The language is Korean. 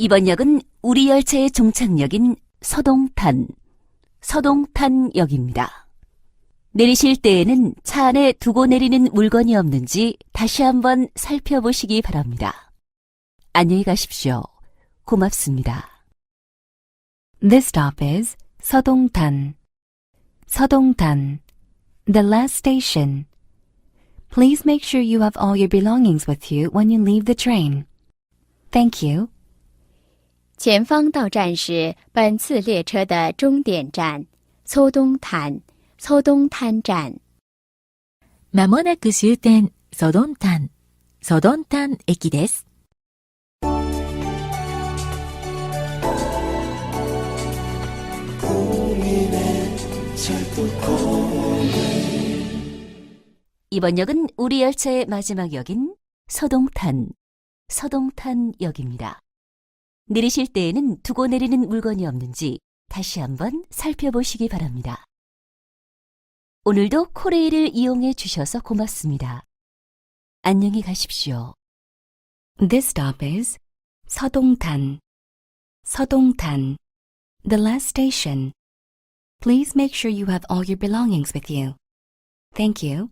이번 역은 우리 열차의 종착역인 서동탄, 서동탄역입니다. 내리실 때에는 차 안에 두고 내리는 물건이 없는지 다시 한번 살펴보시기 바랍니다. 안녕히 가십시오. 고맙습니다. This stop is 서동탄. 서동탄. The last station. Please make sure you have all your belongings with you when you leave the train. Thank you. 前方到站是本次列车的终点站소동탄 소동탄站。まもなく終点、ソドンタン、ソドンタン駅です。 이번 역은 우리 열차의 마지막 역인 서동탄, 서동탄역입니다. 내리실 때에는 두고 내리는 물건이 없는지 다시 한번 살펴보시기 바랍니다. 오늘도 코레일을 이용해 주셔서 고맙습니다. 안녕히 가십시오. This stop is 서동탄. 서동탄. The last station. Please make sure you have all your belongings with you. Thank you.